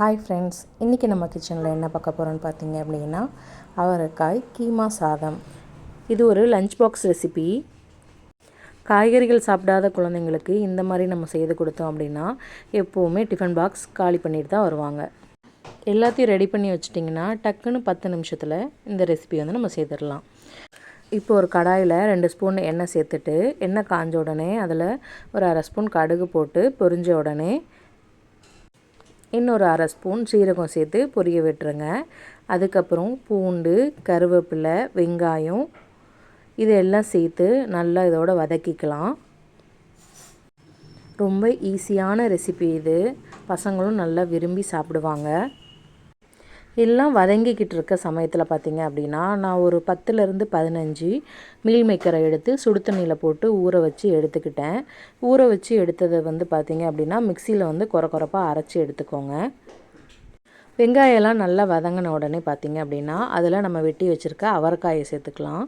Hi friends இன்றைக்கி நம்ம கிச்சனில் என்ன பார்க்க போகிறோன்னு பார்த்தீங்க அப்படின்னா அவரைக்காய் கீமா சாதம். இது ஒரு லஞ்ச் பாக்ஸ் ரெசிபி காய்கறிகள் சாப்பிடாத குழந்தைங்களுக்கு இந்த மாதிரி நம்ம செய்து கொடுத்தோம் அப்படின்னா எப்போவுமே டிஃபன் பாக்ஸ் காலி பண்ணிட்டு தான் வருவாங்க. எல்லாத்தையும் ரெடி பண்ணி வச்சிட்டிங்கன்னா டக்குன்னு பத்து நிமிஷத்தில் இந்த ரெசிபி வந்து நம்ம செய்திடலாம். இப்போ ஒரு கடாயில் ரெண்டு ஸ்பூன் எண்ணெய் சேர்த்துட்டு எண்ணெய் காஞ்ச உடனே அதில் ஒரு அரை ஸ்பூன் கடுகு போட்டு பொரிஞ்ச உடனே இன்னொரு அரை ஸ்பூன் சீரகம் சேர்த்து பொரிய விட்டுருங்க. அதுக்கப்புறம் பூண்டு கருவேப்பிலை வெங்காயம் இதெல்லாம் சேர்த்து நல்லா இதோட வதக்கிக்கலாம். ரொம்ப ஈஸியான ரெசிபி இது. பசங்களும் நல்லா விரும்பி சாப்பிடுவாங்க. எல்லாம் வதங்கிக்கிட்டு இருக்க சமயத்தில் பார்த்திங்க அப்படின்னா நான் ஒரு பத்துலேருந்து பதினஞ்சு மீல் மேக்கரை எடுத்து சுடு தண்ணியில் போட்டு ஊற வச்சு எடுத்துக்கிட்டேன். ஊற வச்சு எடுத்ததை வந்து பார்த்திங்க அப்படின்னா மிக்சியில் வந்து குறை குறைப்பாக அரைச்சி எடுத்துக்கோங்க. வெங்காயம்லாம் நல்லா வதங்கின உடனே பார்த்திங்க அப்படின்னா அதில் நம்ம வெட்டி வச்சுருக்க அவரைக்காயை சேர்த்துக்கலாம்.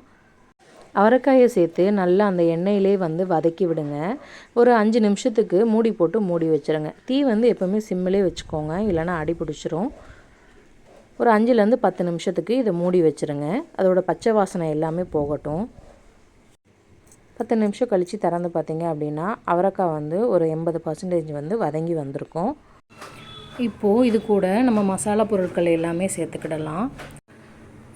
அவரைக்காயை சேர்த்து நல்லா அந்த எண்ணெயிலே வந்து வதக்கி விடுங்க. ஒரு அஞ்சு நிமிஷத்துக்கு மூடி போட்டு மூடி வச்சுருங்க. தீ வந்து எப்போவுமே சிம்மிலே வச்சுக்கோங்க இல்லைனா அடி பிடிச்சிரும். ஒரு அஞ்சுலேருந்து பத்து நிமிஷத்துக்கு இதை மூடி வச்சுருங்க. அதோடய பச்சை வாசனை எல்லாமே போகட்டும். பத்து நிமிஷம் கழித்து திறந்து பார்த்தீங்க அப்படின்னா அவரைக்காய் வந்து ஒரு எண்பது பர்சன்டேஜ் வந்து வதங்கி வந்திருக்கும். இப்போது இது கூட நம்ம மசாலா பொருட்கள் எல்லாமே சேர்த்துக்கிடலாம்.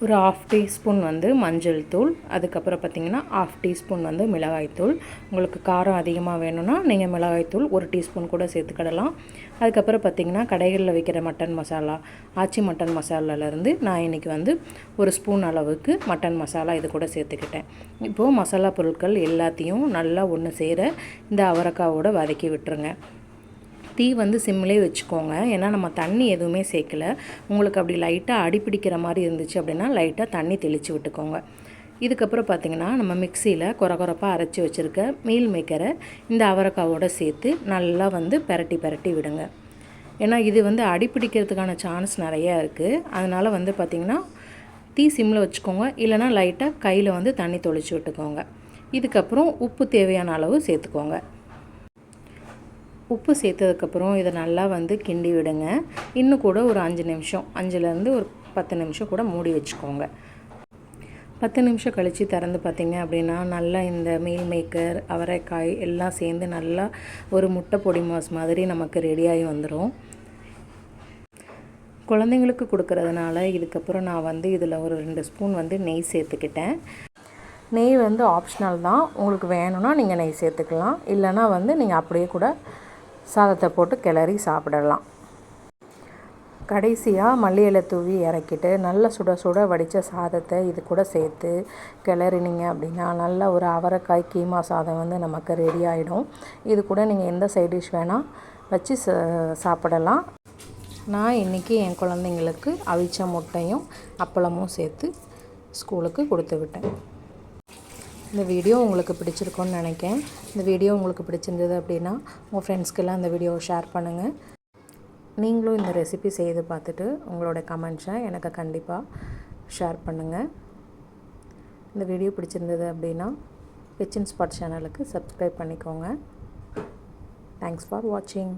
ஒரு ஆஃப் டீஸ்பூன் வந்து மஞ்சள் தூள் அதுக்கப்புறம் பார்த்திங்கன்னா ஆஃப் டீஸ்பூன் வந்து மிளகாய்த்தூள் உங்களுக்கு காரம் அதிகமாக வேணும்னா நீங்கள் மிளகாய்த்தூள் ஒரு டீஸ்பூன் கூட சேர்த்துக்கிடலாம். அதுக்கப்புறம் பார்த்திங்கன்னா கடைகளில் வைக்கிற மட்டன் மசாலா ஆச்சி மட்டன் மசாலாலேருந்து நான் இன்றைக்கி வந்து ஒரு ஸ்பூன் அளவுக்கு மட்டன் மசாலா இது கூட சேர்த்துக்கிட்டேன். இப்போது மசாலா பொருட்கள் எல்லாத்தையும் நல்லா ஒன்று சேர இந்த அவரைக்காவோடு வதக்கி விட்டுருங்க. தீ வந்து சிம்மிலே வச்சுக்கோங்க. ஏன்னா நம்ம தண்ணி எதுவுமே சேர்க்கல. உங்களுக்கு அப்படி லைட்டாக அடிப்பிடிக்கிற மாதிரி இருந்துச்சு அப்படின்னா லைட்டாக தண்ணி தெளித்து விட்டுக்கோங்க. இதுக்கப்புறம் பார்த்திங்கன்னா நம்ம மிக்சியில் குறகுறப்பாக அரைச்சி வச்சுருக்க மீல் மேக்கரை இந்த அவரைக்காவோடு சேர்த்து நல்லா வந்து பெரட்டி பெரட்டி விடுங்க. ஏன்னா இது வந்து அடிப்பிடிக்கிறதுக்கான சான்ஸ் நிறையா இருக்குது அதனால் வந்து பார்த்திங்கன்னா தீ சிம்மில் வச்சுக்கோங்க. இல்லைனா லைட்டாக கையில் வந்து தண்ணி தொளிச்சு விட்டுக்கோங்க. இதுக்கப்புறம் உப்பு தேவையான அளவு சேர்த்துக்கோங்க. உப்பு சேர்த்ததுக்கப்புறம் இதை நல்லா வந்து கிண்டி விடுங்க. இன்னும் கூட ஒரு அஞ்சு நிமிஷம். அஞ்சுலேருந்து ஒரு பத்து நிமிஷம் கூட மூடி வச்சுக்கோங்க. பத்து நிமிஷம் கழித்து திறந்து பார்த்திங்க அப்படின்னா நல்லா இந்த மீல் மேக்கர் அவரைக்காய் எல்லாம் சேர்ந்து நல்லா ஒரு முட்டை பொடி மாஸ் மாதிரி நமக்கு ரெடியாகி வந்துடும் குழந்தைங்களுக்கு கொடுக்கறதுனால இதுக்கப்புறம் நான் வந்து இதில் ஒரு ரெண்டு ஸ்பூன் வந்து நெய் சேர்த்துக்கிட்டேன். நெய் வந்து ஆப்ஷனல் தான். உங்களுக்கு வேணும்னா நீங்கள் நெய் சேர்த்துக்கலாம். இல்லைனா வந்து நீங்கள் அப்படியே கூட சாதத்தை போட்டு கிளறி சாப்பிடலாம். கடைசியாக மல்லி தூவி இறக்கிட்டு நல்ல சுட சுட வடித்த சாதத்தை இது கூட சேர்த்து கிளறினீங்க அப்படின்னா நல்ல ஒரு அவரைக்காய் கீமா சாதம் வந்து நமக்கு ரெடி ஆகிடும் இது கூட நீங்கள் எந்த சைட் டிஷ் வேணால் வச்சு சாப்பிடலாம். நான் இன்றைக்கி என் குழந்தைங்களுக்கு அவிச்ச முட்டையும் அப்பளமும் சேர்த்து ஸ்கூலுக்கு கொடுத்து விட்டேன். இந்த வீடியோ உங்களுக்கு பிடிச்சிருக்குன்னு நினைக்கேன் இந்த வீடியோ உங்களுக்கு பிடிச்சிருந்தது அப்படின்னா உங்கள் ஃப்ரெண்ட்ஸ்க்கெல்லாம் இந்த வீடியோவை ஷேர் பண்ணுங்கள் நீங்களும் இந்த ரெசிபி செய்து பார்த்துட்டு உங்களோட கமெண்ட்ஸை எனக்கு கண்டிப்பாக ஷேர் பண்ணுங்கள் இந்த வீடியோ பிடிச்சிருந்தது அப்படின்னா கிச்சன் ஸ்பாட் சேனலுக்கு சப்ஸ்கிரைப் பண்ணிக்கோங்க. தேங்க்ஸ் ஃபார் வாட்சிங்